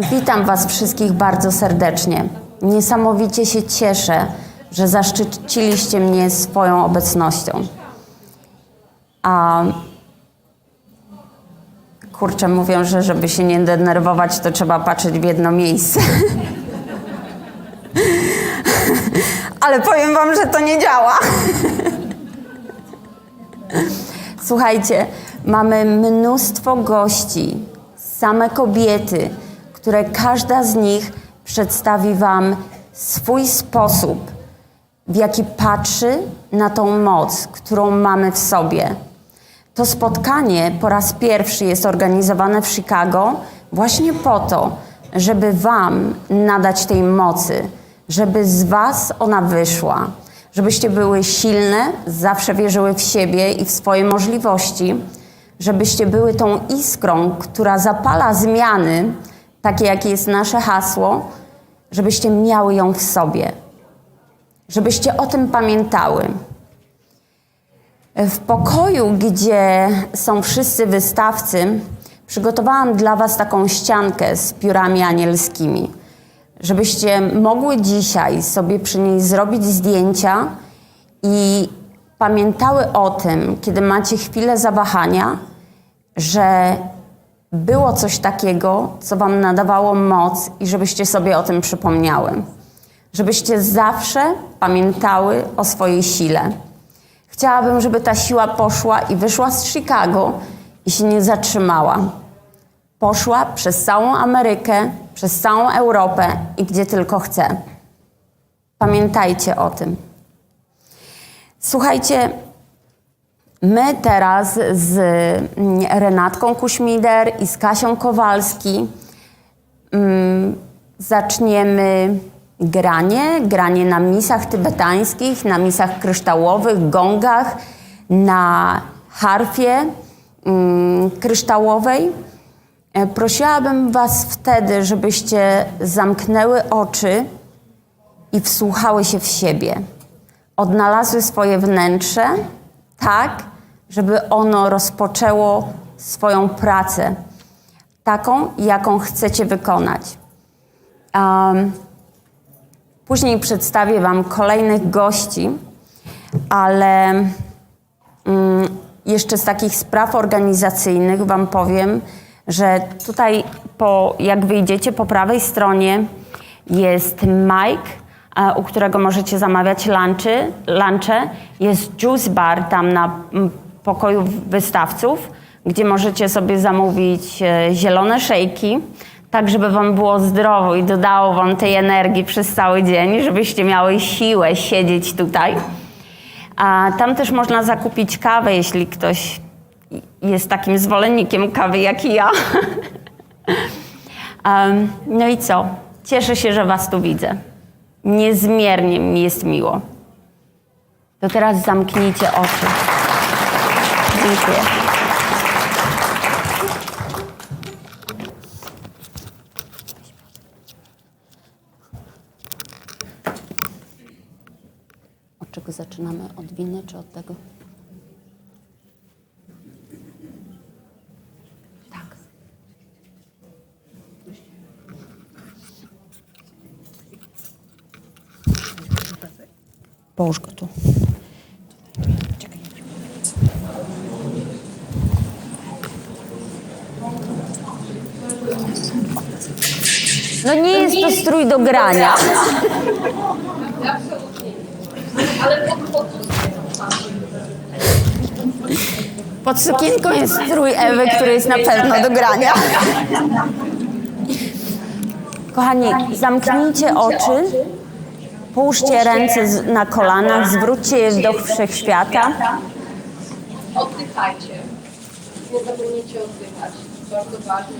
Witam Was wszystkich bardzo serdecznie. Niesamowicie się cieszę, że zaszczyciliście mnie swoją obecnością. A kurczę, mówią, że żeby się nie denerwować, to trzeba patrzeć w jedno miejsce. Ale powiem Wam, że to nie działa. Słuchajcie, mamy mnóstwo gości, same kobiety, które każda z nich przedstawi Wam swój sposób, w jaki patrzy na tą moc, którą mamy w sobie. To spotkanie po raz pierwszy jest organizowane w Chicago właśnie po to, żeby Wam nadać tej mocy, żeby z Was ona wyszła, żebyście były silne, zawsze wierzyły w siebie i w swoje możliwości, żebyście były tą iskrą, która zapala zmiany, takie jakie jest nasze hasło, żebyście miały ją w sobie, żebyście o tym pamiętały. W pokoju, gdzie są wszyscy wystawcy, przygotowałam dla Was taką ściankę z piórami anielskimi, żebyście mogły dzisiaj sobie przy niej zrobić zdjęcia i pamiętały o tym, kiedy macie chwilę zawahania, że było coś takiego, co Wam nadawało moc i żebyście sobie o tym przypomniały. Żebyście zawsze pamiętały o swojej sile. Chciałabym, żeby ta siła poszła i wyszła z Chicago i się nie zatrzymała. Poszła przez całą Amerykę, przez całą Europę i gdzie tylko chce. Pamiętajcie o tym. Słuchajcie, my teraz z mm, Renatką Kuśmider i z Kasią Kowalski mm, zaczniemy granie, granie na misach tybetańskich, na misach kryształowych, gongach, na harfie mm, kryształowej. E, Prosiłabym Was wtedy, żebyście zamknęły oczy i wsłuchały się w siebie. Odnalazły swoje wnętrze tak, żeby ono rozpoczęło swoją pracę, taką, jaką chcecie wykonać. Um, Później przedstawię Wam kolejnych gości, ale mm, jeszcze z takich spraw organizacyjnych Wam powiem, że tutaj, po, jak wyjdziecie po prawej stronie, jest Mike, e, u którego możecie zamawiać lunchy, lunche. Jest juice bar tam na pokoju wystawców, gdzie możecie sobie zamówić e, zielone szejki tak żeby wam było zdrowo i dodało wam tej energii przez cały dzień, żebyście miały siłę siedzieć tutaj. A tam też można zakupić kawę, jeśli ktoś jest takim zwolennikiem kawy jak i ja. no i co? Cieszę się, że was tu widzę. Niezmiernie mi jest miło. To teraz zamknijcie oczy. Dziękuję. Od czego zaczynamy? Od winy czy od tego? Tak. Połóż go tu. No nie jest to strój do grania. Pod sukienką jest strój Ewy, który jest na pewno do grania. Kochani, zamknijcie oczy, połóżcie ręce na kolanach, zwróćcie je w duch wszechświata. Oddychajcie. Nie zapomnijcie oddychać. Bardzo ważne,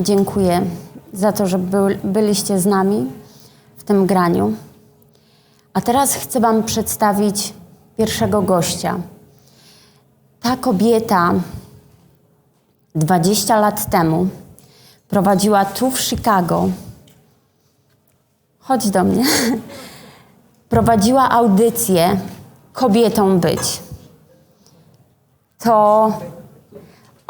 Dziękuję za to, że był, byliście z nami w tym graniu. A teraz chcę Wam przedstawić pierwszego gościa. Ta kobieta 20 lat temu prowadziła tu w Chicago. Chodź do mnie. Prowadziła audycję Kobietą być. To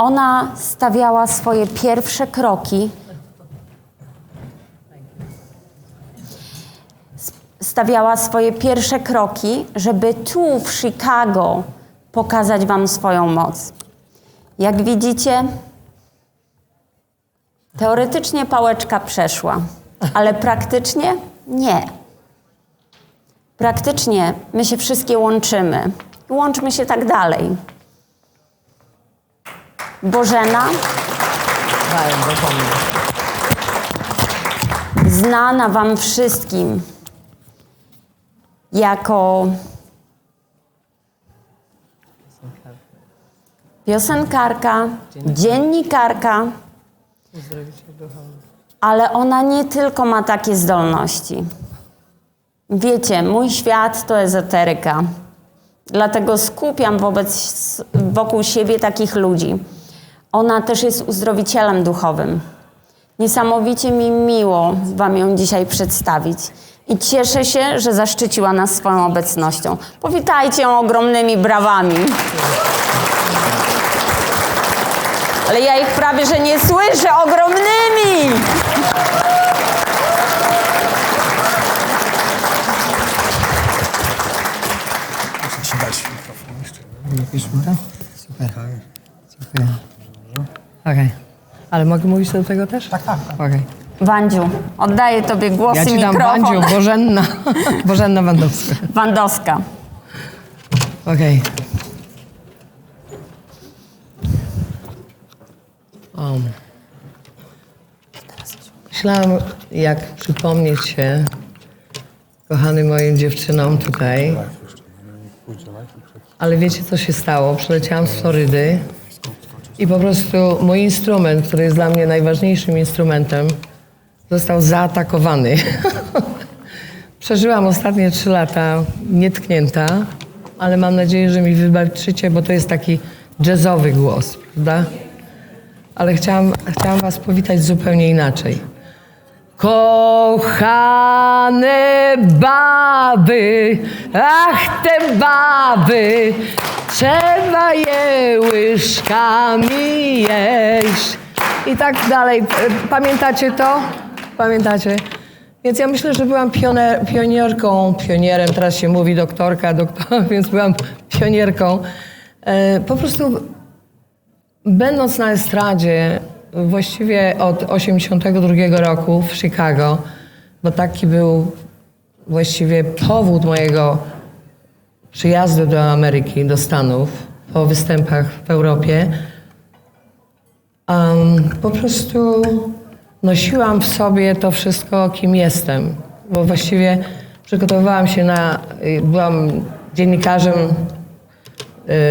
ona stawiała swoje pierwsze kroki. Stawiała swoje pierwsze kroki, żeby tu w Chicago pokazać Wam swoją moc. Jak widzicie, teoretycznie pałeczka przeszła, ale praktycznie nie. Praktycznie my się wszystkie łączymy. Łączmy się tak dalej. Bożena, znana Wam wszystkim jako piosenkarka, dziennikarka, ale ona nie tylko ma takie zdolności. Wiecie, mój świat to ezoteryka. Dlatego skupiam wobec, wokół siebie takich ludzi. Ona też jest uzdrowicielem duchowym. Niesamowicie mi miło Wam ją dzisiaj przedstawić. I cieszę się, że zaszczyciła nas swoją obecnością. Powitajcie ją ogromnymi brawami. Ale ja ich prawie, że nie słyszę ogromnymi! Muszę ci dać mikrofon jeszcze. Lubisz to? Super. Dziękuję. Okej. Ale mogę mówić do tego też? Tak, tak, tak. Okej. Wandziu, oddaję Tobie głos Ja i ci dam mikrofon. Wandziu, Bożenna. Bożenna Wandowska. Wandowska. Okej. Um. Myślałam, jak przypomnieć się kochanym moim dziewczynom tutaj. Ale wiecie, co się stało? Przyleciałam z Florydy i po prostu mój instrument, który jest dla mnie najważniejszym instrumentem, został zaatakowany. Przeżyłam ostatnie trzy lata nietknięta, ale mam nadzieję, że mi wybaczycie, bo to jest taki jazzowy głos, prawda? Ale chciałam, chciałam was powitać zupełnie inaczej. Kochane baby, ach te baby, trzeba je łyżkami jeść. I tak dalej. Pamiętacie to? Pamiętacie? Więc ja myślę, że byłam pioner, pionierką, pionierem, teraz się mówi doktorka, doktor, więc byłam pionierką. E, po prostu Będąc na estradzie właściwie od 82 roku w Chicago, bo taki był właściwie powód mojego przyjazdu do Ameryki, do Stanów, po występach w Europie, um, po prostu nosiłam w sobie to wszystko, kim jestem. Bo właściwie przygotowywałam się na, byłam dziennikarzem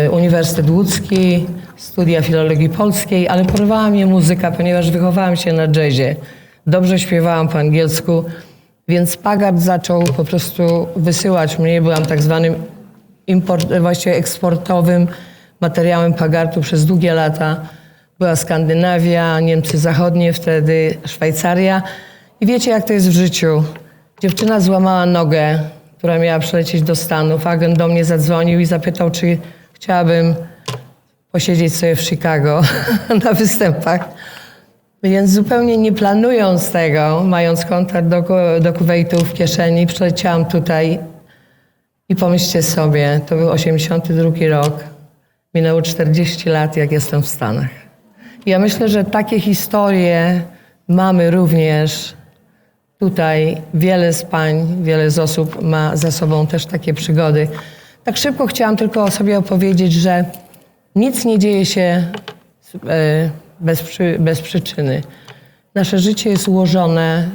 y, Uniwersytet Łódzki, studia filologii polskiej, ale porwała mnie muzyka, ponieważ wychowałam się na jazzie. Dobrze śpiewałam po angielsku, więc Pagard zaczął po prostu wysyłać mnie. Byłam tak zwanym import, właściwie eksportowym materiałem Pagartu przez długie lata. Była Skandynawia, Niemcy Zachodnie wtedy, Szwajcaria. I wiecie, jak to jest w życiu. Dziewczyna złamała nogę, która miała przylecieć do Stanów. Agent do mnie zadzwonił i zapytał, czy chciałabym posiedzieć sobie w Chicago na występach. Więc zupełnie nie planując tego, mając kontakt do, do Kuwejtu w kieszeni, przyleciałam tutaj i pomyślcie sobie, to był 82 rok, minęło 40 lat, jak jestem w Stanach. Ja myślę, że takie historie mamy również tutaj. Wiele z pań, wiele z osób ma za sobą też takie przygody. Tak szybko chciałam tylko sobie opowiedzieć, że nic nie dzieje się e, bez, bez przyczyny. nasze życie jest ułożone.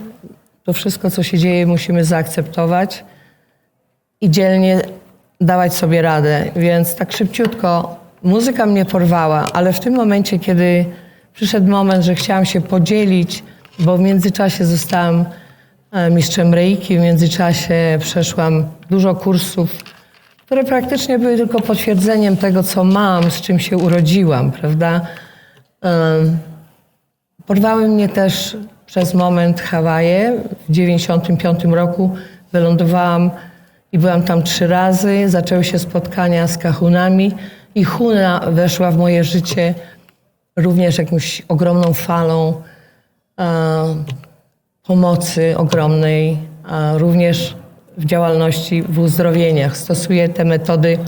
To wszystko, co się dzieje, musimy zaakceptować i dzielnie dawać sobie radę. Więc tak szybciutko muzyka mnie porwała, ale w tym momencie, kiedy przyszedł moment, że chciałam się podzielić, bo w międzyczasie zostałam e, mistrzem reiki, w międzyczasie przeszłam dużo kursów, które praktycznie były tylko potwierdzeniem tego, co mam, z czym się urodziłam, prawda? Porwały mnie też przez moment Hawaje. W 95 roku wylądowałam i byłam tam trzy razy. Zaczęły się spotkania z kahunami i huna weszła w moje życie również jakąś ogromną falą e, pomocy ogromnej, a również w działalności w uzdrowieniach. Stosuję te metody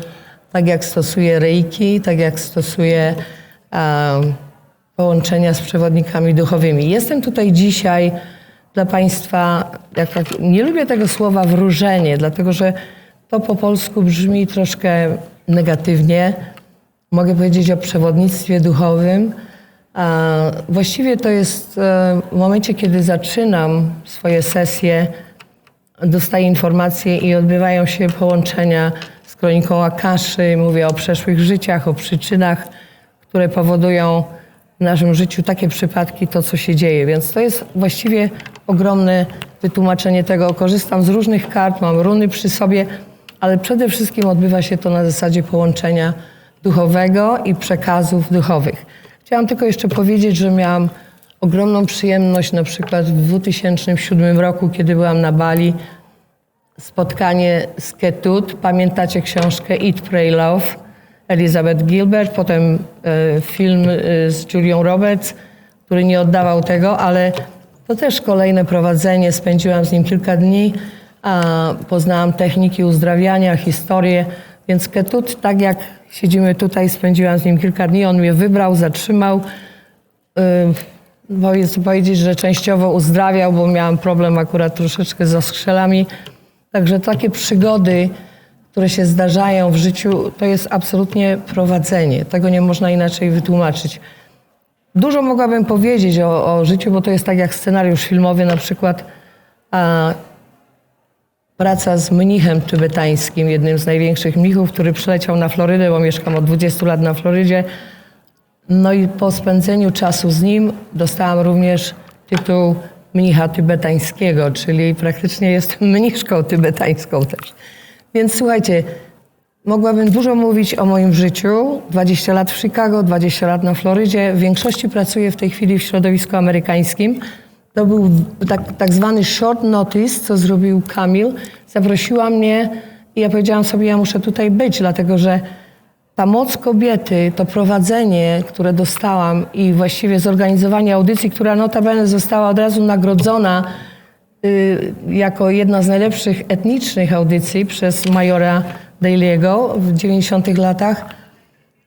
tak jak stosuję reiki, tak jak stosuję e, połączenia z przewodnikami duchowymi. Jestem tutaj dzisiaj dla Państwa, jak, tak- nie lubię tego słowa wróżenie, dlatego że to po polsku brzmi troszkę negatywnie. Mogę powiedzieć o przewodnictwie duchowym. Właściwie to jest e, w momencie, kiedy zaczynam swoje sesje, dostaję informacje i odbywają się połączenia z kroniką Akaszy. Mówię o przeszłych życiach, o przyczynach, które powodują w naszym życiu takie przypadki, to co się dzieje. Więc to jest właściwie ogromne wytłumaczenie tego. Korzystam z różnych kart, mam runy przy sobie, ale przede wszystkim odbywa się to na zasadzie połączenia duchowego i przekazów duchowych. Chciałam tylko jeszcze powiedzieć, że miałam ogromną przyjemność na przykład w 2007 roku, kiedy byłam na Bali, spotkanie z Ketut. Pamiętacie książkę Eat, Pray, Love? Elizabeth Gilbert, potem e, film e, z Julią Roberts, który nie oddawał tego, ale to też kolejne prowadzenie. Spędziłam z nim kilka dni, a poznałam techniki uzdrawiania, historię, więc Ketut, tak jak siedzimy tutaj, spędziłam z nim kilka dni, on mnie wybrał, zatrzymał. Yy, Chcę powiedzieć, że częściowo uzdrawiał, bo miałam problem akurat troszeczkę z oskrzelami. Także takie przygody, które się zdarzają w życiu, to jest absolutnie prowadzenie. Tego nie można inaczej wytłumaczyć. Dużo mogłabym powiedzieć o, o życiu, bo to jest tak jak scenariusz filmowy, na przykład a, praca z mnichem tybetańskim, jednym z największych mnichów, który przyleciał na Florydę, bo mieszkam od 20 lat na Florydzie. No i po spędzeniu czasu z nim dostałam również tytuł mnicha tybetańskiego, czyli praktycznie jestem mniszką tybetańską też. Więc słuchajcie, mogłabym dużo mówić o moim życiu. 20 lat w Chicago, 20 lat na Florydzie. W większości pracuję w tej chwili w środowisku amerykańskim. To był tak, tak zwany short notice, co zrobił Kamil. Zaprosiła mnie i ja powiedziałam sobie, ja muszę tutaj być, dlatego że ta moc kobiety, to prowadzenie, które dostałam i właściwie zorganizowanie audycji, która notabene została od razu nagrodzona y, jako jedna z najlepszych etnicznych audycji przez majora Daly'ego w 90 latach.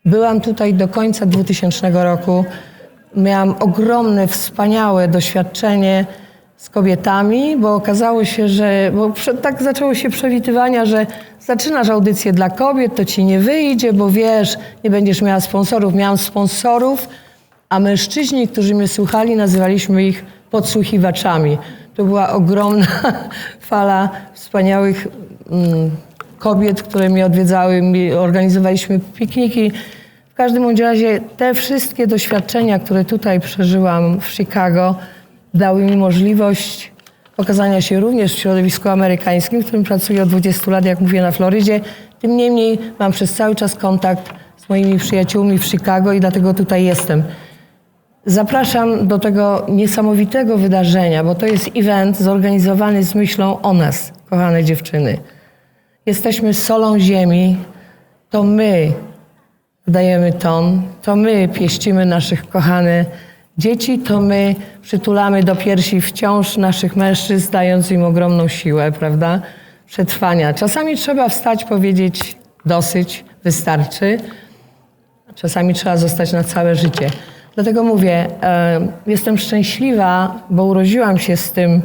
Byłam tutaj do końca 2000 roku. Miałam ogromne, wspaniałe doświadczenie z kobietami, bo okazało się, że bo tak zaczęło się przewidywania, że zaczynasz audycję dla kobiet, to ci nie wyjdzie, bo wiesz, nie będziesz miała sponsorów. Miałam sponsorów, a mężczyźni, którzy mnie słuchali, nazywaliśmy ich podsłuchiwaczami. To była ogromna fala wspaniałych mm, kobiet, które mnie odwiedzały. Organizowaliśmy pikniki. W każdym bądź razie te wszystkie doświadczenia, które tutaj przeżyłam w Chicago, dały mi możliwość okazania się również w środowisku amerykańskim, w którym pracuję od 20 lat, jak mówię, na Florydzie. Tym niemniej mam przez cały czas kontakt z moimi przyjaciółmi w Chicago i dlatego tutaj jestem. Zapraszam do tego niesamowitego wydarzenia, bo to jest event zorganizowany z myślą o nas, kochane dziewczyny. Jesteśmy solą ziemi, to my dajemy ton, to my pieścimy naszych kochane dzieci, to my przytulamy do piersi wciąż naszych mężczyzn, dając im ogromną siłę, prawda, przetrwania. Czasami trzeba wstać, powiedzieć dosyć, wystarczy. Czasami trzeba zostać na całe życie. Dlatego mówię, e, jestem szczęśliwa, bo urodziłam się z tym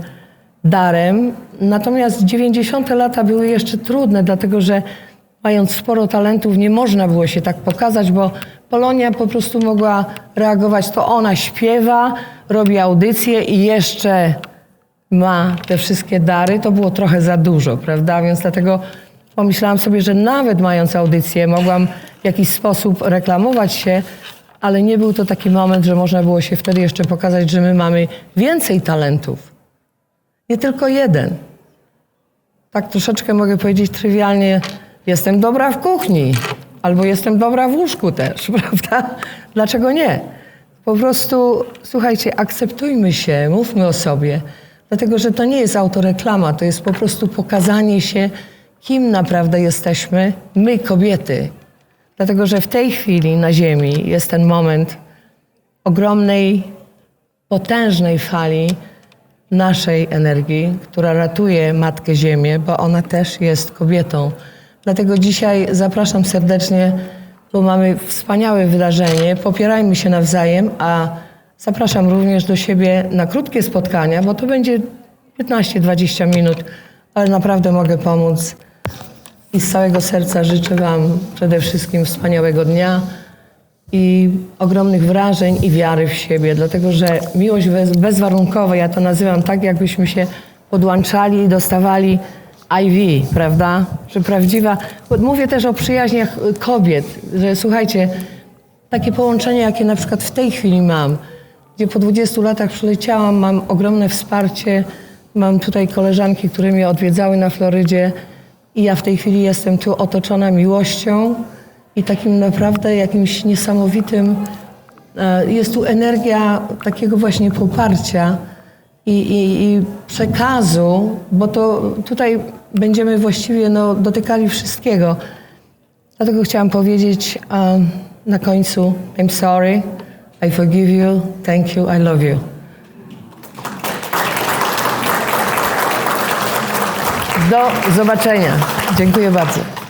darem. Natomiast 90. lata były jeszcze trudne, dlatego że mając sporo talentów, nie można było się tak pokazać, bo Polonia po prostu mogła reagować, to ona śpiewa, robi audycje i jeszcze ma te wszystkie dary, to było trochę za dużo, prawda? Więc dlatego pomyślałam sobie, że nawet mając audycję, mogłam w jakiś sposób reklamować się, ale nie był to taki moment, że można było się wtedy jeszcze pokazać, że my mamy więcej talentów. Nie tylko jeden. Tak troszeczkę mogę powiedzieć trywialnie, jestem dobra w kuchni, albo jestem dobra w łóżku też, prawda? Dlaczego nie? Po prostu, słuchajcie, akceptujmy się, mówmy o sobie, dlatego że to nie jest autoreklama, to jest po prostu pokazanie się, kim naprawdę jesteśmy, my kobiety. Dlatego, że w tej chwili na Ziemi jest ten moment ogromnej, potężnej fali naszej energii, która ratuje Matkę Ziemię, bo ona też jest kobietą. Dlatego dzisiaj zapraszam serdecznie, bo mamy wspaniałe wydarzenie. Popierajmy się nawzajem, a zapraszam również do siebie na krótkie spotkania, bo to będzie 15-20 minut, ale naprawdę mogę pomóc. I z całego serca życzę Wam przede wszystkim wspaniałego dnia i ogromnych wrażeń i wiary w siebie, dlatego że miłość bez, bezwarunkowa, ja to nazywam tak, jakbyśmy się podłączali i dostawali IV, prawda? Że prawdziwa. Mówię też o przyjaźniach kobiet, że słuchajcie, takie połączenie, jakie na przykład w tej chwili mam, gdzie po 20 latach przyleciałam, mam ogromne wsparcie, mam tutaj koleżanki, które mnie odwiedzały na Florydzie i ja w tej chwili jestem tu otoczona miłością i takim naprawdę jakimś niesamowitym, e, jest tu energia takiego właśnie poparcia i, i, i przekazu, bo to tutaj będziemy właściwie no, dotykali wszystkiego. Dlatego chciałam powiedzieć um, na końcu I'm sorry, I forgive you, thank you, I love you. Do zobaczenia. Dziękuję bardzo.